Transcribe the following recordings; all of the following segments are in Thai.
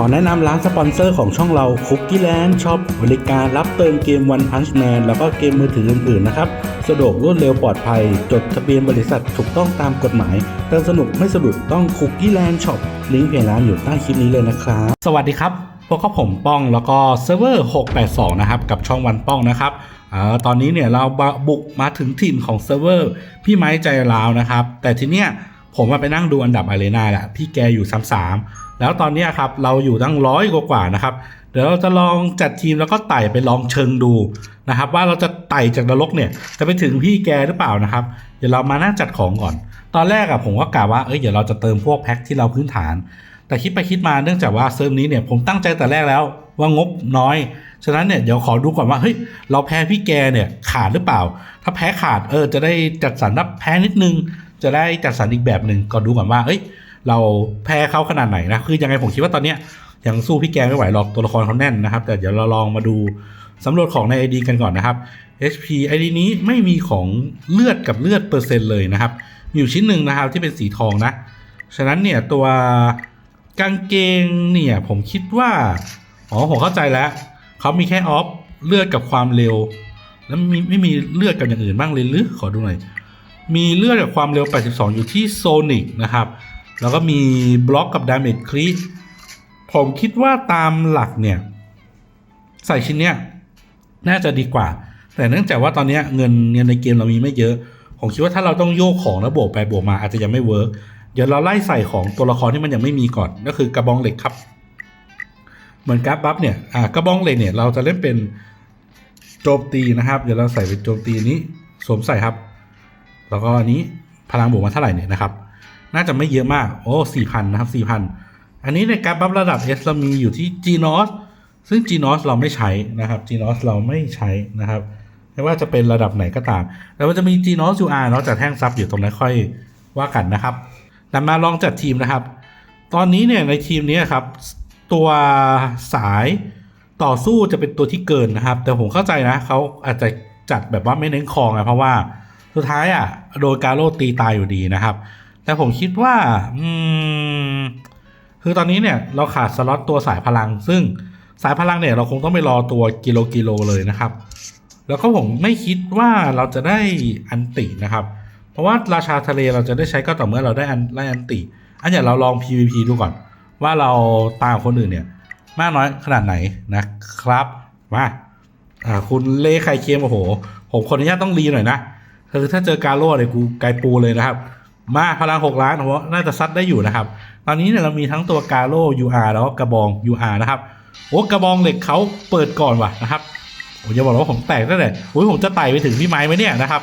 ขอแนะนำร้านสปอนเซอร์ของช่องเราคุกกี้แลนด์ช็อปบริการรับเติมเกม One Punch Man แล้วก็เกมมือถืออื่นๆนะครับ สะดวกรวดเร็วปลอดภัย จดทะเบียนบริษัทถูกต้องตามกฎหมาย เติมสนุกไม่สะดุดต้องคุกกี้แลนด์ช็อปลิงก์เพจร้านอยู่ใต้คลิปนี้เลยนะครับ สวัสดีครับ พวกเขาผมป้องแล้วก็เซิร์ฟเวอร์ 682 นะครับ กับช่องวันป้องนะครับอตอนนี้เนี่ยเราบุกมาถึงทีมของเซิร์ฟเวอร์พี่ไม้ใจราวนะครับ แต่ทีเนี้ย ผมมาไปนั่งดูอันดับอารีนาแหละพี่แกอยู่33แล้วตอนนี้ครับเราอยู่ตั้งร้อยกว่าๆนะครับ เดี๋ยวเราจะลองจัดทีมแล้วก็ไต่ไปลองเชิงดูนะครับ ว่าเราจะไต่จากนรกเนี่ยจะไปถึงพี่แกหรือเปล่านะครับ เดี๋ยวเรามานั่งจัดของก่อน ตอนแรกอะผมก็กะว่าเอ้ยเดี๋ยวเราจะเติมพวกแพ็คที่เราพื้นฐาน แต่คิดไปคิดมาเนื่องจากว่าเซิร์ฟนี้เนี่ยผมตั้งใจแต่แรกแล้วว่างบน้อย ฉะนั้นเนี่ยเดี๋ยวขอดูก่อนว่าเฮ้ยเราแพ้พี่แกเนี่ยขาดหรือเปล่า ถ้าแพ้ขาดเออจะได้จัดสรรรับแพ้นิดนึง จะได้จัดสรรอีกแบบหนึ่งก่อนดูก่อนว่า เอ้ย เราแพ้เขาขนาดไหนนะ คือยังไงผมคิดว่าตอนเนี้ยยังสู้พี่แกไม่ไหวหรอกตัวละครเขาแน่นนะครับ แต่เดี๋ยวเราลองมาดูสำรวจของใน ID กันก่อนนะครับ HP ID นี้ไม่มีของเลือดกับเลือดเปอร์เซ็นต์เลยนะครับ มีอยู่ชิ้นหนึ่งนะครับที่เป็นสีทองนะ ฉะนั้นเนี่ยตัวกางเกงเนี่ยผมคิดว่า อ๋อผมเข้าใจแล้ว เขามีแค่ออฟเลือดกับความเร็ว แล้วมีไม่มีเลือดกับอย่างอื่นบ้างเลยหรือขอดูหน่อย มีเลือดกับความเร็ว 82 อยู่ที่โซนิกนะครับ แล้วก็มีบล็อกกับดาเมจครีผมคิดว่าตามหลักเนี่ย ใส่ชิ้นเนี้ยน่าจะดีกว่า แต่เนื่องจากว่าตอนนี้เงินเงินในเกมเรามีไม่เยอะ ผมคิดว่าถ้าเราต้องโยกของแล้วโบกไปโบกมาอาจจะยังไม่เวิร์กเดี๋ยวเราไล่ใส่ของตัวละครที่มันยังไม่มีก่อน ก็คือกระบองเหล็กครับ เหมือนกร์ดบัฟเนี่ยอ่ากระบองเหล็กเนี่ยเราจะเล่นเป็นโจมตีนะครับ เดี๋ยวเราใส่เป็นโจมตีนี้สวมใส่ครับ แล้วก็อันนี้พลังบวกมาเท่าไหร่เนี่ยนะครับ น่าจะไม่เยอะมาก โอ้สี่พันนะครับสี่พันอันนี้ในการบัฟระดับ S เรามีอยู่ที่ g n o s ซึ่ง g n o s เราไม่ใช้นะครับ g n o s เราไม่ใช้นะครับ ไม่ว่าจะเป็นระดับไหนก็ตามแต่มันจะมี g n o s UR เนาะจากแท่งซับอยู่ตรงนั้นค่อยว่ากันนะครับแต่มาลองจัดทีมนะครับ ตอนนี้เนี่ยในทีมนี้ครับ ตัวสายต่อสู้จะเป็นตัวที่เกินนะครับ แต่ผมเข้าใจนะเขาอาจจะจัดแบบว่าไม่เน้นคองอะเพราะว่า สุดท้ายอะโดนกาโร่ตีตายอยู่ดีนะครับ แต่ผมคิดว่าอืมคือตอนนี้เนี่ยเราขาดสล็อตตัวสายพลัง ซึ่งสายพลังเนี่ยเราคงต้องไปรอตัวกิโลกิโลเลยนะครับ แล้วก็ผมไม่คิดว่าเราจะได้อันตินะครับ เพราะว่าราชาทะเลเราจะได้ใช้ก็ต่อเมื่อเราได้อันได้อันติ อันอย่างเราลอง PVP ดูก่อน ว่าเราตามคนอื่นเนี่ย มากน้อยขนาดไหนนะครับมาคุณเล่ไข่เค็มโอ้โห ผมคนนี้ต้องรีหน่อยนะ คือถ้าเจอกาโร่เลยกูไกปูเลยนะครับ มาพลังหกล้านผมว่าน่าจะซัดได้อยู่นะครับ ตอนนี้เนี่ยเรามีทั้งตัวกาโร่ UR แล้วก็กระบอง UR นะครับโอ้กระบองเหล็กเขาเปิดก่อนว่ะนะครับผมจะบอกว่าผมแตกตั้งแต่โอ้ยผมจะไต่ไปถึงพี่ไม้ไหมเนี่ยนะครับ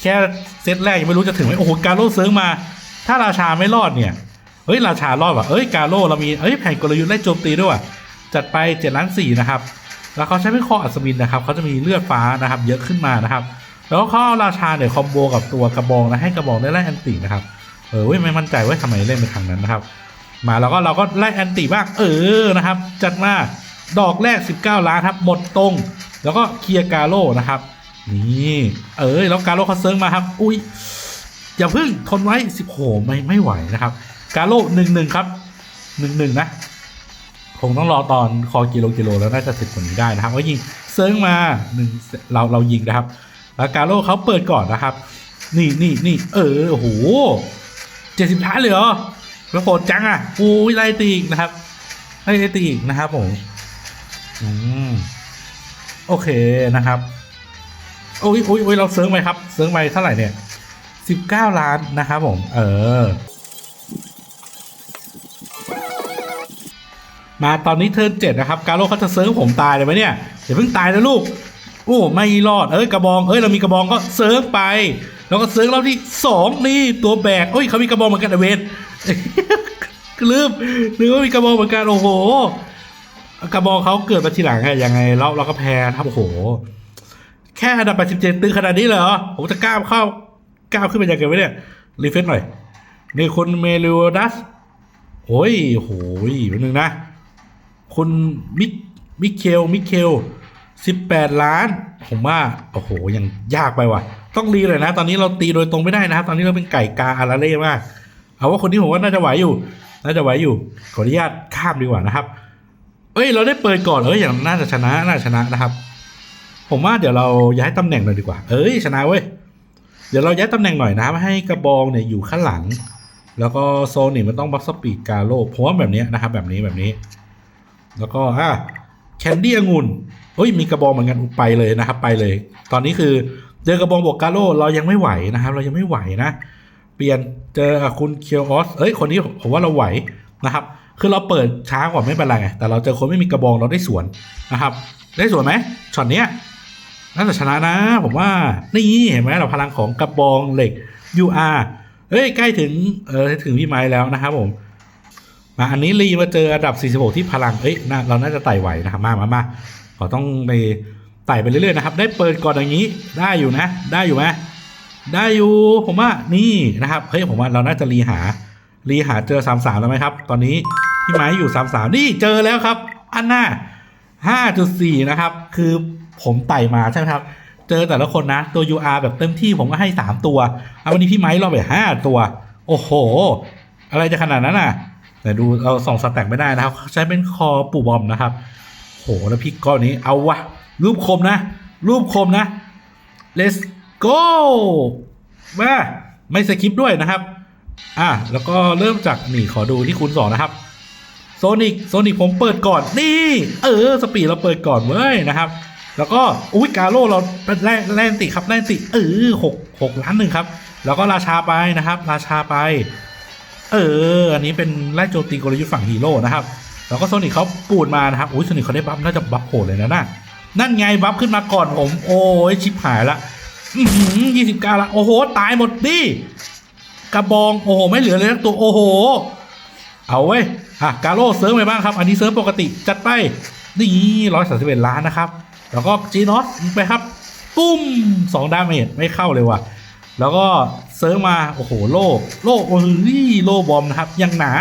แค่เซตแรกยังไม่รู้จะถึงไหมโอ้โหกาโร่เซิร์งมา ถ้าราชาไม่รอดเนี่ยเฮ้ยราชารอดว่ะเอ้ยกาโร่เรามีเอ้ยแผนกลยุทธ์ไล่โจมตีด้วยว่ะจัดไปเจ็ดล้านสี่นะครับ แล้วเขาใช้เป็นข้ออัศวินนะครับเขาจะมีเลือดฟ้านะครับ เยอะขึ้นมานะครับ แล้วเขาเอาราชาเนี่ยคอมโบกับตัวกระบองนะให้กระบองได้ไล่แอนตินะครับ เออไม่มั่นใจว่าทำไมเล่นไปทางนั้นนะครับ มาแล้วก็เราก็ไล่แอนติบ้างเออนะครับ จัดมาดอกแรก 19 ล้านครับหมดตรง แล้วก็เคลียร์กาโร่นะครับนี่เออแล้วกาโร่เขาเซิร์งมาครับ อุ้ยอย่าพึ่งทนไว้สิบโหไม่ไม่ไหวนะครับ กาโร่หนึ่งหนึ่งครับหนึ่งหนึ่งนะคงต้องรอตอนคอกิโลกิโลแล้วน่าจะถึงกว่านี้ได้นะครับก็ยิงเซิร์งมาหนึ่งเราเรายิงนะครับ ล้วกาโร่เขาเปิดก่อนนะครับ นี่นี่นี่เออโอ้โหเจ็ดสิบท้ายเลยเหรอแล้วโหดจังอะโอ้ยไล่ตีอีกนะครับไล่ตีอีกนะครับผมอืมโอเคนะครับโอ้ยโอ้ยโอ้ยเราเซิร์งไปครับเซิร์งไปเท่าไหร่เนี่ยสิบเก้าล้านนะครับผม เออ มาตอนนี้เทิร์นเจ็ดนะครับ กาโร่เขาจะเซิร์ฟผมตายเลยไหมเนี่ยอย่าเพิ่งตายนะลูก โอ้ไม่รอดเอ้ยกระบองเอ้ยเรามีกระบองก็เซิร์ฟไป แล้วก็เซิร์ฟรอบที่สองนี่ตัวแบกเอ้ยเขามีกระบองเหมือนกันเวนลืมลืมว่ามีกระบองเหมือนกันโอ้โหกระบองเขาเกิดมาทีหลังอะยังไงเราเราก็แพ้ครับโอ้โห แค่อันดับ87ตึงขนาดนี้เลยเหรอผมจะก้าวเข้าก้าวขึ้นไปยังไงวะเนี่ยรีเฟซหน่อยนี่คุณเมลิวดัสโอ้ยโหยแป๊บนึงนะคุณมิกมิเคลมิเคล สิบแปดล้าน ผมว่าโอ้โหยังยากไปว่ะ ต้องรีเลยนะ ตอนนี้เราตีโดยตรงไม่ได้นะครับ ตอนนี้เราเป็นไก่กาอาราเล่มาก เอาว่าคนที่ผมว่าน่าจะไหวอยู่ น่าจะไหวอยู่ ขออนุญาตข้ามดีกว่านะครับ เอ้ย เราได้เปิดก่อนเอ้ยอย่างน่าจะชนะน่าชนะนะครับ ผมว่าเดี๋ยวเราย้ายตำแหน่งหน่อยดีกว่า เอ้ยชนะเว้ยเดี๋ยวเราย้ายตำแหน่งหน่อยนะครับให้กระบองเนี่ยอยู่ข้างหลัง แล้วก็โซนิกมันต้องบัฟสปีดกาโลผมว่าแบบนี้นะครับ แบบนี้แบบนี้ แล้วก็อะแคนดี้องุ่น เฮ้ยมีกระบองเหมือนกันไปเลยนะครับ ไปเลย ตอนนี้คือเจอกระบองบวกกาโลเรายังไม่ไหวนะครับ เรายังไม่ไหวนะ เปลี่ยนเจอคุณเคียวออสเอ้ยคนนี้ผมว่าเราไหวนะครับ คือเราเปิดช้ากว่าไม่เป็นไรไงแต่เราเจอคนไม่มีกระบองเราได้สวนนะครับ ได้สวนไหมช็อตเนี้ยน่าจะชนะนะ ผมว่านี่เห็นไหมเราพลังของกระบองเหล็ก UR เฮ้ยใกล้ถึงเออถึงพี่ไม้แล้วนะครับผมมาอันนี้รีมาเจออันดับ 46 ที่พลัง เอ้ยน่าเราน่าจะไต่ไหวนะครับ มามามา ขอต้องไปไต่ไปเรื่อยๆนะครับ ได้เปิดก่อนอย่างนี้ได้อยู่นะ ได้อยู่ไหมได้อยู่ผมว่านี่นะครับเฮ้ยผมว่าเราน่าจะรีหารีหาเจอ33แล้วไหมครับ ตอนนี้พี่ไม้อยู่33นี่เจอแล้วครับ อันน่า5.4นะครับ คือผมไต่มาใช่ไหมครับ เจอแต่ละคนนะตัว UR แบบเต็มที่ผมก็ให้3ตัวเอาวันนี้พี่ไม้รอบไป5ตัว โอ้โห อะไรจะขนาดนั้นน่ะ แต่ดูเราส่องสแต็กไม่ได้นะครับ ใช้เป็นคอปู่บอมนะครับ หแล้วพี่ก้อนนี้เอาวะรูปคมนะ รูปคมนะ let's go มาไม่สคิปด้วยนะครับ อะแล้วก็เริ่มจากนี่ขอดูที่คูณสองนะครับโซนิกโซนิกผมเปิดก่อนนี่ เออ สปีดเราเปิดก่อนเว้ยนะครับ แล้วก็อุ้ยกาโร่เราแล่แล่นติครับแล่นติเออหกหกล้านหนึ่งครับ แล้วก็ราชาไปนะครับ ราชาไป เออ อันนี้เป็นไล่โจมตีกลยุทธ์ฝั่งฮีโร่นะครับ แล้วก็โซนิกเขาปูดมานะครับอุ้ยโซนิกเขาได้บัฟน่าจะบัฟโหดเลยนะน่ะนั่นไงบัฟขึ้นมาก่อนผม โอ้ยชิบหายละยี่สิบเก้าละโอ้โห ตายหมดดิกระบอง โอ้โห ไม่เหลือเลยสักตัว โอ้โห เอาเว้ยอะกาโร่เซิร์ฟไปบ้างครับ อันนี้เซิร์ฟปกติ จัดไป นี่ร้อยสามสิบเอ็ดล้านนะครับ แล้วก็จีนอสไปครับ ปุ้มสองดาเมจไม่เข้าเลยว่ะ แล้วก็เซิร์ฟมา โอ้โห โล่ โล่โอ้ยโล่บอมนะครับ ยังหนา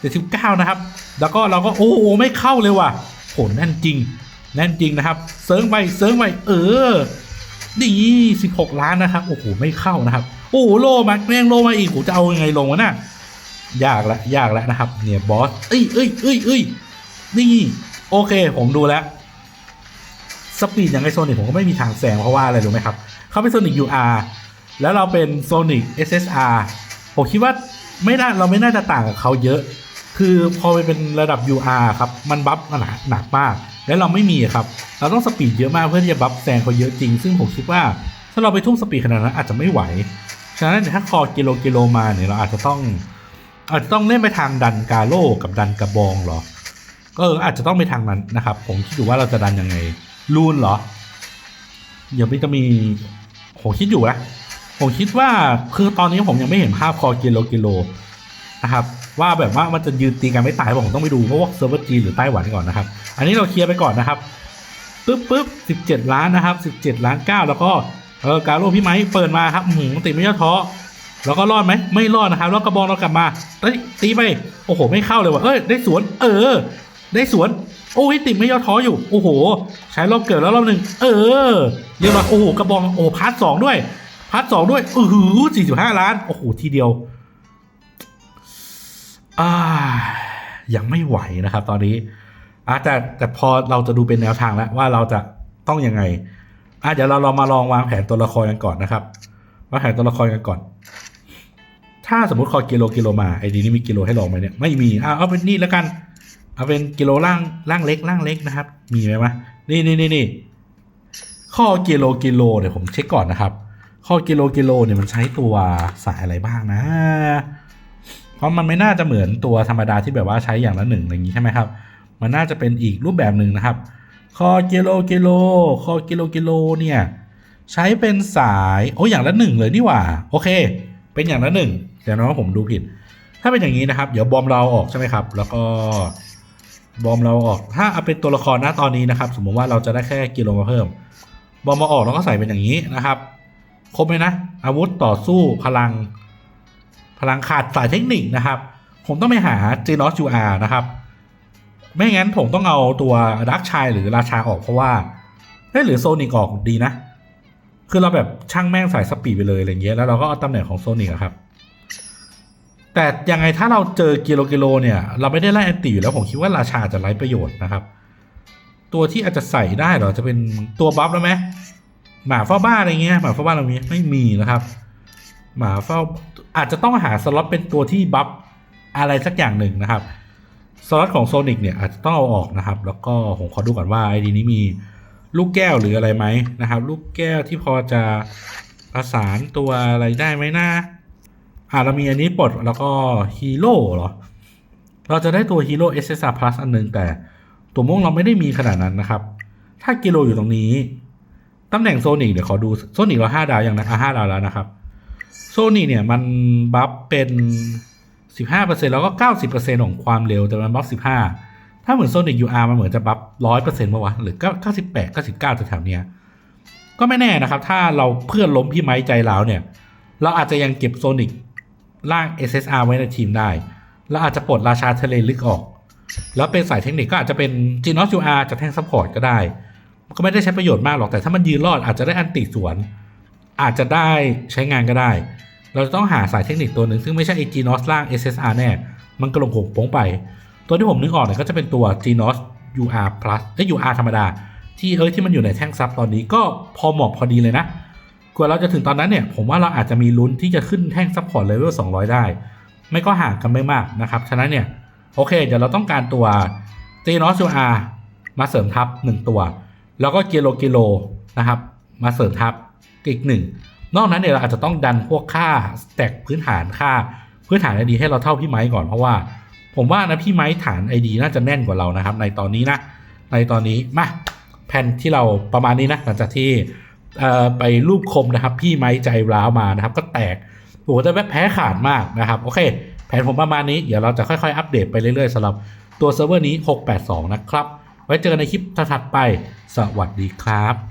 เจ็ดสิบเก้านะครับ แล้วก็เราก็โอ้โหไม่เข้าเลยว่ะโหแน่นจริง แน่นจริงนะครับ เซิร์ฟไปเซิร์ฟไปเออนี่สิบหกล้านนะครับ โอ้โหไม่เข้านะครับ โอ้โหโลมาแม่งโลมาอีกโหจะเอายังไงลงวะน่ะยากละยากแล้วนะครับ เนี่ยบอสเอ้ยเอ้ยเอ้ยเอ้ยนี่ โอเค ผมดูแล้วสปีดอย่างไอโซนิกผมก็ไม่มีทางแซงเพราะว่าอะไรรู้ไหมครับ เขาเป็นโซนิก UR แล้วเราเป็นโซนิก SSR ผมคิดว่าไม่น่าเราไม่น่าจะต่างกับเขาเยอะ คือพอไปเป็นระดับ UR ครับมันบัฟหนักหนักมาก แล้วเราไม่มีครับ เราต้องสปีดเยอะมากเพื่อที่จะบัฟแซงเขาเยอะจริง ซึ่งผมคิดว่าถ้าเราไปทุ่มสปีดขนาดนั้นอาจจะไม่ไหว ฉะนั้นถ้าคอกิโลกิโลมาเนี่ยเราอาจจะต้องอาจจะต้องเล่นไปทางดันกาโลกับดันกระบองเหรอ ก็อาจจะต้องไปทางนั้นนะครับ ผมคิดอยู่ว่าเราจะดันยังไงลูนเหรอ เดี๋ยวมันจะมีผมคิดอยู่นะผมคิดว่าคือตอนนี้ผมยังไม่เห็นภาพคอกิโลกิโลนะครับ ว่าแบบว่ามันจะยืนตีกันไม่ตายผมต้องไปดูเพราะว่าเซิร์ฟเวอร์จีนหรือไต้หวันก่อนนะครับ อันนี้เราเคลียร์ไปก่อนนะครับปึ๊บปึ๊บสิบเจ็ดล้านนะครับสิบเจ็ดล้านเก้าแล้วก็เออกาโร่พี่ไม้เปิดมาครับหืมติไม่ย่อท้อแล้วก็รอดไหมไม่รอดนะครับแล้วกระบองเรากลับมาเอ้ยตีไปโอ้โห ไม่เข้าเลยว่ะเอ้ยได้สวน เออ ได้สวนโอ้ยติดไม่ย่อท้ออยู่ โอ้โห ใช้รอบเกิดแล้วรอบหนึ่งเออเรียบร้อยโอ้โหกระบองโอ้พาร์ทสองด้วยพาร์ทสองด้วยอือหือสี่สิบห้าล้าน โอ้โห ทีเดียว อ่ายังไม่ไหวนะครับ ตอนนี้อาแต่แต่พอเราจะดูเป็นแนวทางแล้วว่าเราจะต้องยังไงอะเดี๋ยวเราเรามาลองวางแผนตัวละครกันก่อนนะครับวางแผนตัวละครกันก่อน ถ้าสมมติคอกิโลกิโลมาไอดีนี้มีกิโลให้ลองไหมเนี่ยไม่มีอะเอาเป็นนี่แล้วกัน เอาเป็นกิโลล่างล่างเล็กล่างเล็กนะครับ มีไหมวะนี่นี่นี่นี่ข้อกิโลกิโลเดี๋ยวผมเช็คก่อนนะครับ ข้อกิโลกิโลเนี่ยมันใช้ตัวสายอะไรบ้างนะ เพราะมันไม่น่าจะเหมือนตัวธรรมดาที่แบบว่าใช้อย่างละหนึ่งอย่างนี้ใช่ไหมครับ มันน่าจะเป็นอีกรูปแบบหนึ่งนะครับ คอกิโลกิโล คอกิโลกิโลเนี่ยใช้เป็นสายโอ้อย่างละหนึ่งเลยนี่หว่า โอเค เป็นอย่างละหนึ่งแต่นะว่าผมดูผิด ถ้าเป็นอย่างนี้นะครับ เดี๋ยวบอมเราออกใช่ไหมครับ แล้วก็บอมเราออก ถ้าเอาเป็นตัวละครนะตอนนี้นะครับ สมมติว่าเราจะได้แค่กิโลมาเพิ่ม บอมมาออกแล้วก็ใส่เป็นอย่างนี้นะครับ ครบไหมนะ อาวุธต่อสู้พลัง พลังขาดสายเทคนิคนะครับ ผมต้องไปหาเจนอสยูอาร์นะครับ ไม่งั้นผมต้องเอาตัวดักชายหรือราชาออกเพราะว่าเอ้หรือโซนิกออกดีนะ คือเราแบบช่างแม่งใส่สปีดไปเลยอะไรเงี้ยแล้วเราก็เอาตำแหน่งของโซนิกครับ แต่ยังไงถ้าเราเจอกิโลกิโลเนี่ย เราไม่ได้ไล่แอนตี้อยู่แล้วผมคิดว่าราชาจะไร้ประโยชน์นะครับ ตัวที่อาจจะใส่ได้เหรอจะเป็นตัวบัฟแล้วไหมหมาเฝ้าบ้านอะไรเงี้ยหมาเฝ้าบ้านเรามีไม่มีนะครับ หมาเฝ้า อาจจะต้องหาสล็อตเป็นตัวที่บัฟอะไรสักอย่างหนึ่งนะครับสล็อตของโซนิกเนี่ยอาจจะต้องเอาออกนะครับ แล้วก็ผมขอดูก่อนว่าไอดีนี้มีลูกแก้วหรืออะไรไหมนะครับ ลูกแก้วที่พอจะประสานตัวอะไรได้ไหมนะอ่าเรามีอันนี้ปลดแล้วก็ฮีโร่เหรอ เราจะได้ตัวฮีโร่ SSR Plus อันหนึงแต่ตัวม่วงเราไม่ได้มีขนาดนั้นนะครับ ถ้ากิโลอยู่ตรงนี้ ตำแหน่งโซนิกเดี๋ยวขอดูโซนิกเราห้าดาวยังนะอะห้าดาวแล้วนะครับ โซนิกเนี่ยมันบัฟเป็น 15%แล้วก็ 90%ของความเร็วแต่มันบัฟ 15 ถ้าเหมือนโซนิก UR มันเหมือนจะบัฟ 100%ป่าวะหรือ 98 99แถวๆเนี้ยก็ไม่แน่นะครับ ถ้าเราเพื่อนล้มพี่ไม้ใจเราเนี่ย เราอาจจะยังเก็บโซนิกล่าง SSR ไว้ในทีมได้ เราอาจจะปลดราชาทะเลลึกออก แล้วเป็นสายเทคนิคก็อาจจะเป็น g n o s UR จากแท่งซัพพอร์ตก็ได้มันก็ไม่ได้ใช้ประโยชน์มากหรอกแต่ถ้ามันยืนรอดอาจจะได้อันติสวน อาจจะได้ใช้งานก็ได้ เราจะต้องหาสายเทคนิคตัวหนึ่งซึ่งไม่ใช่ไอ g n o s ล่าง SSR แน่ มันกระลงหงโป้งไป ตัวที่ผมนึกออกเนี่ยก็จะเป็นตัว g n o s UR Plus เอ้ย UR ธรรมดา ที่เอ้ยที่มันอยู่ในแท่งซับตอนนี้ก็พอเหมาะพอดีเลยนะ กว่าเราจะถึงตอนนั้นเนี่ย ผมว่าเราอาจจะมีลุ้นที่จะขึ้นแท่งซัพพอร์ตเลเวล200 ได้ ไม่ก็ห่างกันไม่มากนะครับ ฉะนั้นเนี่ยโอเค เดี๋ยวเราต้องการตัว g n o s UR มาเสริมทับ 1 ตัว แล้วก็กิโลกิโลนะครับ มาเสริมทับ อีกหนึ่งนอกนั้นเนี่ยเราอาจจะต้องดันพวกค่าแต็กพื้นฐานค่าพื้นฐานไอดีให้เราเท่าพี่ไม้ก่อนเพราะว่า ผมว่านะพี่ไม้ฐานไอดีน่าจะแน่นกว่าเรานะครับ ในตอนนี้นะ ในตอนนี้มาแผ่นที่เราประมาณนี้นะหลังจากที่ไปรูปคมนะครับ พี่ไม้ใจร้าวมานะครับ ก็แตกโอ้โหแต่แบบแพ้ขาดมากนะครับโอเค แผนผมประมาณนี้เดี๋ยวเราจะค่อยๆ อัปเดตไปเรื่อยๆสำหรับตัวเซิร์ฟเวอร์นี้ 682 นะครับ ไว้เจอกันในคลิปถัดไปสวัสดีครับ